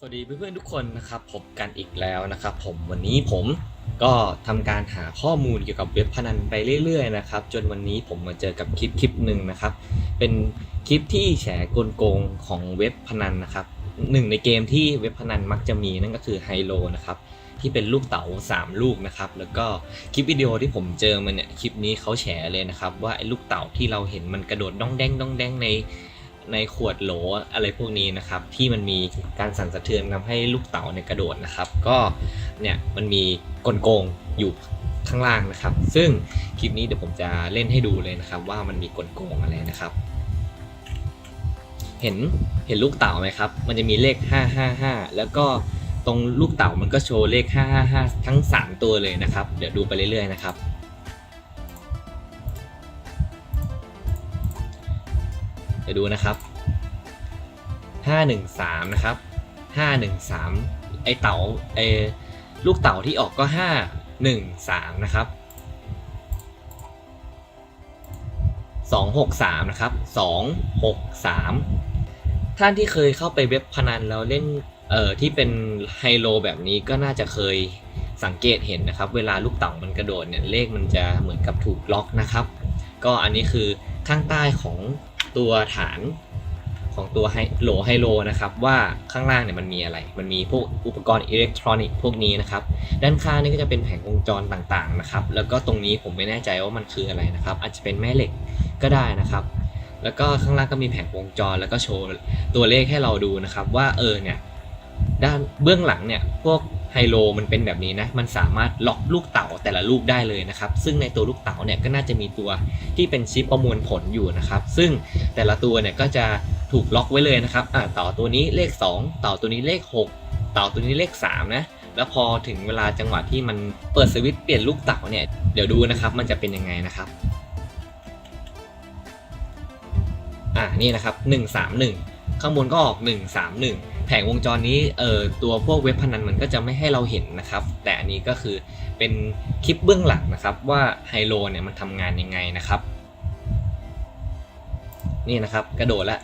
สวัสดีเพื่อนๆทุกคนนะครับพบกันอีกแล้วนะครับ ผมวันนี้ผมก็ทำการหาข้อมูลเกี่ยวกับเว็บพนันไปเรื่อยๆนะครับ จนวันนี้ผมมาเจอกับคลิปคลิปหนึ่งนะครับ เป็นคลิปที่แฉกลโกงของเว็บพนันนะครับหนึ่งในเกมที่เว็บพนันมักจะมีนั่นก็คือไฮโลนะครับที่เป็นลูกเต๋า3 ลูกนะครับ แล้วก็คลิปวิดีโอที่ผมเจอมาเนี่ยคลิปนี้เขาแฉเลยนะครับ ว่าไอ้ลูกเต๋าที่เราเห็นมันกระโดดด้องแดงด้องแดงใน ในขวดโหลอะไรพวกนี้นะครับ ที่มันมีการสั่นสะเทือนทำให้ลูกเต๋าเนี่ยกระโดดนะครับ ก็เนี่ยมันมีกลโกงอยู่ข้างล่างนะครับ ซึ่งคลิปนี้เดี๋ยวผมจะเล่นให้ดูเลยนะครับ ว่ามันมีกลโกงอะไรนะครับ เห็นเห็นลูกเต๋าไหมครับ มันจะมีเลข 555 แล้วก็ตรงลูกเต๋ามันก็โชว์เลข 555 ทั้ง 3 ตัวเลยนะครับ เดี๋ยวดูไปเรื่อยๆนะครับ เดี๋ยวดูนะครับ513นะครับ513ไอเต๋าไอลูกเต๋าที่ออกก็513นะครับ263นะครับ263ท่านที่เคยเข้าไปเว็บพนันแล้วเล่นเอ่อที่เป็นไฮโลแบบนี้ก็น่าจะเคยสังเกตเห็นนะครับ เวลาลูกเต๋ามันกระโดดเนี่ยเลขมันจะเหมือนกับถูกล็อกนะครับ ก็อันนี้คือข้างใต้ของ ตัวฐานของตัวไฮโหลไฮโลนะครับว่าข้างล่างเนี่ยมันมีอะไร มันมีพวกอุปกรณ์อิเล็กทรอนิกส์พวกนี้นะครับด้านข้างนี่ก็จะเป็นแผงวงจรต่างๆนะครับแล้วก็ตรงนี้ผมไม่แน่ใจว่ามันคืออะไรนะครับอาจจะเป็นแม่เหล็กก็ได้นะครับ แล้วก็ข้างล่างก็มีแผงวงจรแล้วก็โชว์ตัวเลขให้เราดูนะครับว่าเออเนี่ยด้านเบื้องหลังเนี่ยพวก ไฮโลมันเป็นแบบนี้นะ มันสามารถล็อกลูกเต๋าแต่ละลูกได้เลยนะครับ ซึ่งในตัวลูกเต๋าเนี่ยก็น่าจะมีตัวที่เป็นชิปประมวลผลอยู่นะครับ ซึ่งแต่ละตัวเนี่ยก็จะถูกล็อกไว้เลยนะครับอ่าเต่าตัวนี้เลข 2 เต่าตัวนี้เลข 6 เต่าตัวนี้เลข3นะ แล้วพอถึงเวลาจังหวะที่มันเปิดสวิตช์เปลี่ยนลูกเต๋าเนี่ย เดี๋ยวดูนะครับ มันจะเป็นยังไงนะครับอ่านี่นะครับ 131 ข้างบนก็ออก 131 แผงวงจรนี้เอ่อตัวพวกเว็บพนันมันก็จะไม่ให้เราเห็นนะครับ แต่อันนี้ก็คือเป็นคลิปเบื้องหลังนะครับว่าไฮโลเนี่ยมันทำงานยังไงนะครับ นี่นะครับกระโดดละ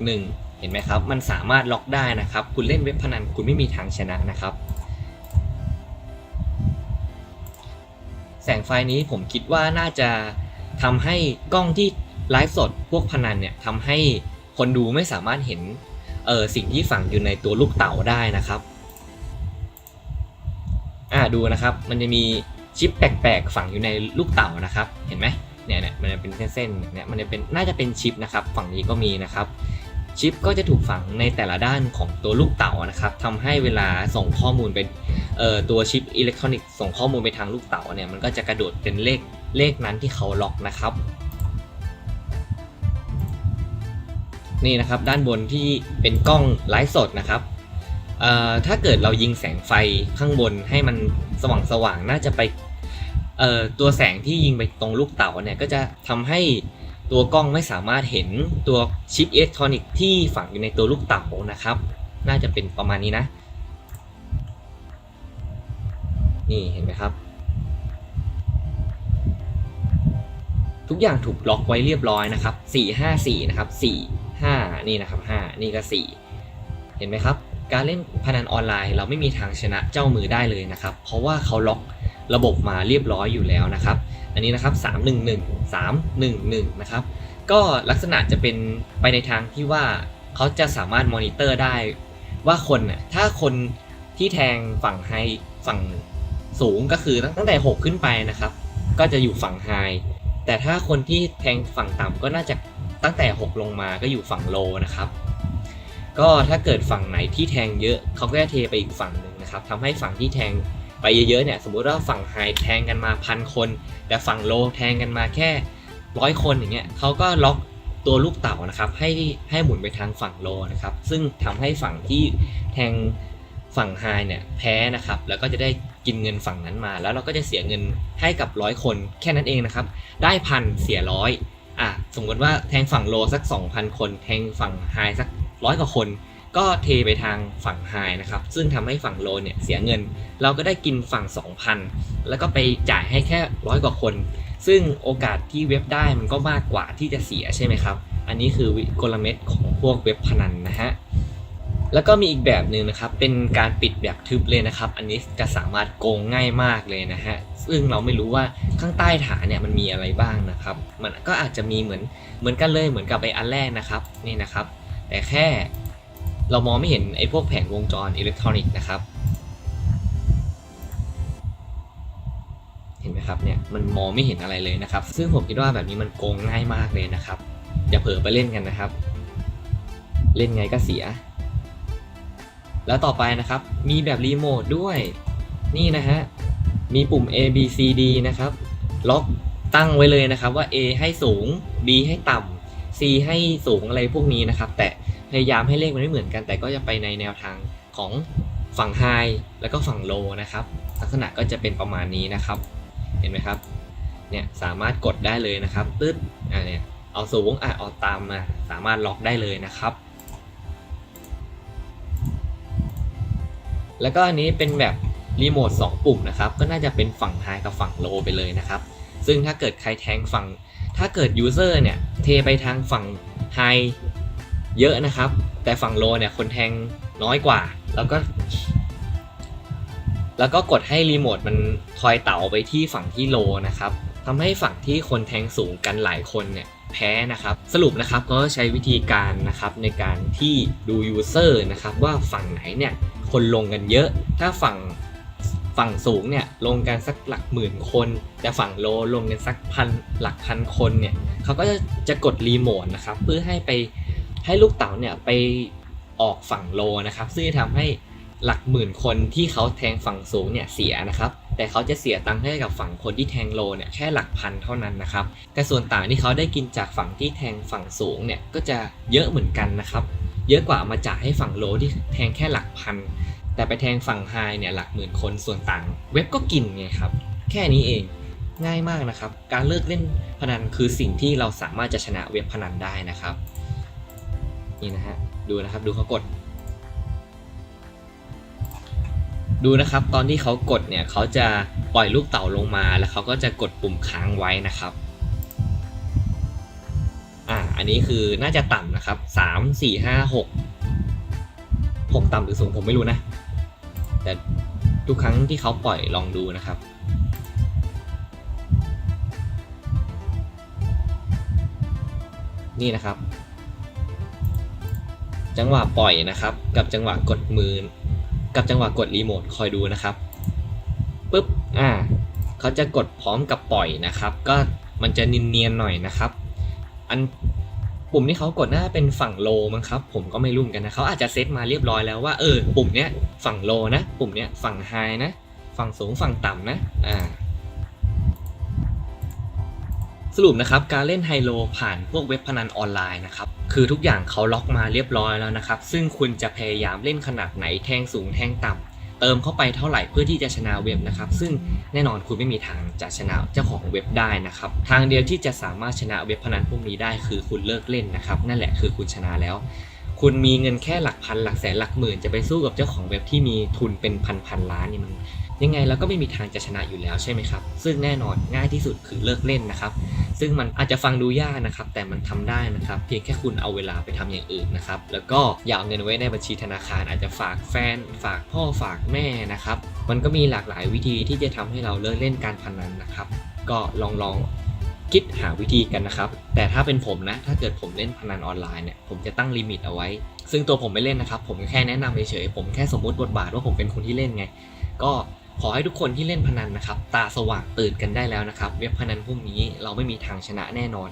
161 เห็นไหมครับ มันสามารถล็อกได้นะครับ คุณเล่นเว็บพนันคุณไม่มีทางชนะนะครับแสงไฟนี้ผมคิดว่าน่าจะทำให้กล้องที่ไลฟ์สดพวกพนันเนี่ยทำให้คนดูไม่สามารถเห็น เออสิ่งที่ฝังอยู่ในตัวลูกเต๋าได้นะครับ อ่าดูนะครับ มันจะมีชิปแปลกๆฝังอยู่ในลูกเต๋านะครับ เห็นไหมเนี่ยเนี่ยมันจะเป็นเส้นๆเนี่ยมันจะเป็นน่าจะเป็นชิปนะครับ ฝั่งนี้ก็มีนะครับ ชิปก็จะถูกฝังในแต่ละด้านของตัวลูกเต๋านะครับทำให้เวลาส่งข้อมูลไปเอ่อตัวชิปอิเล็กทรอนิกส์ส่งข้อมูลไปทางลูกเต๋าเนี่ยมันก็จะกระโดดเป็นเลขเลขนั้นที่เขาล็อกนะครับ นี่นะครับด้านบนที่เป็นกล้องไลฟ์สดนะครับถ้าเกิดเรายิงแสงไฟข้างบนให้มันสว่างสว่างๆน่าจะไปตัวแสงที่ยิงไปตรงลูกเต๋าเนี่ยก็จะทำให้ตัวกล้องไม่สามารถเห็นตัวชิปอิเล็กทรอนิกส์ที่ฝังอยู่ในตัวลูกเต๋านะครับ น่าจะเป็นประมาณนี้นะ นี่เห็นไหมครับ ทุกอย่างถูกล็อกไว้เรียบร้อยนะครับ 4 5 4 นะครับ 4 5 นี่นะครับ 5 นี่ก็ 4 เห็นไหมครับ การเล่นพนันออนไลน์เราไม่มีทางชนะเจ้ามือได้เลยนะครับ เพราะว่าเขาล็อกระบบมาเรียบร้อยอยู่แล้วนะครับ อันนี้นะครับ 311 311 นะครับ ก็ลักษณะจะเป็นไปในทางที่ว่าเขาจะสามารถมอนิเตอร์ได้ว่าคนน่ะถ้าคนที่แทงฝั่งไฮฝั่งสูงก็คือตั้งแต่ 6 ขึ้นไปนะครับ ก็จะอยู่ฝั่งไฮแต่ถ้าคนที่แทงฝั่งต่ำก็น่าจะ ตั้งแต่ 6 ลงมาก็อยู่ฝั่งโลนะครับ ก็ถ้าเกิดฝั่งไหนที่แทงเยอะเขาก็จะเทไปอีกฝั่งหนึ่งนะครับทำให้ฝั่งที่แทงไปเยอะๆเนี่ยสมมุติว่าฝั่งไฮแทงกันมาพันคน แต่ฝั่งโลแทงกันมาแค่ร้อยคนอย่างเงี้ยเขาก็ล็อกตัวลูกเต่านะครับให้ให้หมุนไปทางฝั่งโลนะครับ ซึ่งทำให้ฝั่งที่แทงฝั่งไฮเนี่ยแพ้นะครับ แล้วก็จะได้กินเงินฝั่งนั้นมา แล้วเราก็จะเสียเงินให้กับร้อยคนแค่นั้นเองนะครับ ได้พันเสียร้อย อะสมมติว่าแทงฝั่งโลสัก 2,000 คน แทงฝั่งไฮสักร้อยกว่าคน ก็เทไปทางฝั่งไฮนะครับ ซึ่งทำให้ฝั่งโลเนี่ยเสียเงิน เราก็ได้กินฝั่ง 2,000 แล้วก็ไปจ่ายให้แค่ร้อยกว่าคน ซึ่งโอกาสที่เว็บได้มันก็มากกว่าที่จะเสียใช่ไหมครับ อันนี้คือวิกลเม็ดของพวกเว็บพนันนะฮะ แล้วก็มีอีกแบบหนึ่งนะครับ เป็นการปิดแบบทึบเลยนะครับ อันนี้จะสามารถโกงง่ายมากเลยนะฮะ ซึ่งเราไม่รู้ว่าข้างใต้ฐานเนี่ยมันมีอะไรบ้างนะครับ มันก็อาจจะมีเหมือนเหมือนกันเลยเหมือนกับไออันแรกนะครับนี่นะครับ แต่แค่เรามองไม่เห็นไอ้พวกแผงวงจรอิเล็กทรอนิกส์นะครับ เห็นไหมครับเนี่ยมันมองไม่เห็นอะไรเลยนะครับ ซึ่งผมคิดว่าแบบนี้มันโกงง่ายมากเลยนะครับ อย่าเผลอไปเล่นกันนะครับ เล่นไงก็เสีย แล้วต่อไปนะครับ มีแบบรีโมทด้วย นี่นะฮะ มีปุ่ม A B C D นะครับ ล็อกตั้งไว้เลยนะครับว่า A ให้สูง B ให้ต่ำ C ให้สูงอะไรพวกนี้นะครับ แต่พยายามให้เลขมันไม่เหมือนกัน แต่ก็จะไปในแนวทางของฝั่ง High แล้วก็ฝั่ง Low นะครับ ลักษณะก็จะเป็นประมาณนี้นะครับ เห็นไหมครับ เนี่ยสามารถกดได้เลยนะครับ ตึ๊ด อ่าเนี่ย เอาสูง อะเอาตามมา สามารถล็อกได้เลยนะครับ แล้วก็อันนี้เป็นแบบรีโมท2ปุ่มนะครับ ก็น่าจะเป็นฝั่ง High กับฝั่ง Low ไปเลยนะครับ ซึ่งถ้าเกิดใครแทงฝั่ง ถ้าเกิด User เนี่ยเทไปทางฝั่ง High เยอะนะครับ แต่ฝั่ง Low เนี่ยคนแทงน้อยกว่า แล้วก็ แล้วก็กดให้รีโมทมันทอยเต่าไปที่ฝั่งที่โลนะครับทำให้ฝั่งที่คนแทงสูงกันหลายคนเนี่ยแพ้นะครับ สรุปนะครับก็ใช้วิธีการนะครับในการที่ดูยูเซอร์นะครับว่าฝั่งไหนเนี่ย คนลงกันเยอะ ถ้าฝั่งฝั่งสูงเนี่ยลงกันสักหลักหมื่นคน แต่ฝั่งโลลงกันสักพันหลักพันคนเนี่ยเขาก็จะจะกดรีโมทนะครับเพื่อให้ไปให้ลูกเต๋าเนี่ยไปออกฝั่งโลนะครับ ซึ่งจะทำให้หลักหมื่นคนที่เขาแทงฝั่งสูงเนี่ยเสียนะครับ แต่เขาจะเสียตังค์ให้กับฝั่งคนที่แทงโลเนี่ยแค่หลักพันเท่านั้นนะครับแต่ส่วนต่างที่เขาได้กินจากฝั่งที่แทงฝั่งสูงเนี่ยก็จะเยอะเหมือนกันนะครับ เยอะกว่ามาจ่ายให้ฝั่งโลที่แทงแค่หลักพัน แต่ไปแทงฝั่งไฮเนี่ยหลักหมื่นคนส่วนต่าง เว็บก็กินไงครับ แค่นี้เองง่ายมากนะครับ การเลิกเล่นพนันคือสิ่งที่เราสามารถจะชนะเว็บพนันได้นะครับนี่นะฮะดูนะครับดูเขากด ดูนะครับตอนที่เขากดเนี่ยเขาจะปล่อยลูกเต่าลงมาแล้วเขาก็จะกดปุ่มค้างไว้นะครับ อันนี้คือน่าจะต่ำนะครับสามสี่ห้าหกหกต่ำหรือสูงผมไม่รู้นะ แต่ทุกครั้งที่เขาปล่อยลองดูนะครับนี่นะครับ จังหวะปล่อยนะครับ กับจังหวะกดมือ กับจังหวะกดรีโมทคอยดูนะครับปุ๊บอ่าเขาจะกดพร้อมกับปล่อยนะครับ ก็มันจะเนียนๆหน่อยนะครับ อัน ปุ่มที่เขากดน่าจะเป็นฝั่งโลมั้งครับ ผมก็ไม่รู้เหมือนกันนะเขาอาจจะเซตมาเรียบร้อยแล้วว่าเออปุ่มเนี้ยฝั่งโลนะ ปุ่มเนี้ยฝั่งไฮนะ ฝั่งสูงฝั่งต่ำนะอ่าสรุปนะครับการเล่นไฮโลผ่านพวกเว็บพนันออนไลน์นะครับคือทุกอย่างเขาล็อกมาเรียบร้อยแล้วนะครับ ซึ่งคุณจะพยายามเล่นขนาดไหนแทงสูงแทงต่ำ เติมเข้าไปเท่าไหร่เพื่อที่จะชนะเว็บนะครับ ซึ่งแน่นอนคุณไม่มีทางจะชนะเจ้าของเว็บได้นะครับ ทางเดียวที่จะสามารถชนะเว็บพนันพวกนี้ได้คือคุณเลิกเล่นนะครับ นั่นแหละคือคุณชนะแล้ว คุณมีเงินแค่หลักพันหลักแสนหลักหมื่นจะไปสู้กับเจ้าของเว็บที่มีทุนเป็นพันพันล้านนี่มันยังไงเราก็ไม่มีทางจะชนะอยู่แล้วใช่ไหมครับ ซึ่งแน่นอนง่ายที่สุดคือเลิกเล่นนะครับ ซึ่งมันอาจจะฟังดูยากนะครับ แต่มันทำได้นะครับ เพียงแค่คุณเอาเวลาไปทำอย่างอื่นนะครับ แล้วก็อย่าเอาเงินไว้ในบัญชีธนาคาร อาจจะฝากแฟน ฝากพ่อฝากแม่นะครับ มันก็มีหลากหลายวิธีที่จะทำให้เราเลิกเล่นการพนันนะครับ ก็ลองลอง คิดหาวิธีกันนะครับ แต่ถ้าเป็นผมนะ ถ้าเกิดผมเล่นพนันออนไลน์เนี่ย ผมจะตั้งลิมิตเอาไว้ ซึ่งตัวผมไม่เล่นนะครับ ผมแค่แนะนำเฉยๆ ผมแค่สมมติบทบาทว่าผมเป็นคนที่เล่นไง ก็ขอให้ทุกคนที่เล่นพนันนะครับ ตาสว่างตื่นกันได้แล้วนะครับ เว็บพนันพวกนี้เราไม่มีทางชนะแน่นอน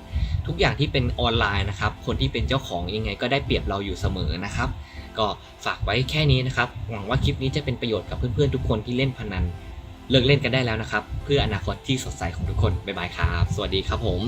ทุกอย่างที่เป็นออนไลน์นะครับ คนที่เป็นเจ้าของยังไงก็ได้เปรียบเราอยู่เสมอนะครับ ก็ฝากไว้แค่นี้นะครับ หวังว่าคลิปนี้จะเป็นประโยชน์กับเพื่อนๆทุกคนที่เล่นพนัน เลิกเล่นกันได้แล้วนะครับ เพื่ออนาคตที่สดใสของทุกคนบ๊ายบายครับ สวัสดีครับผม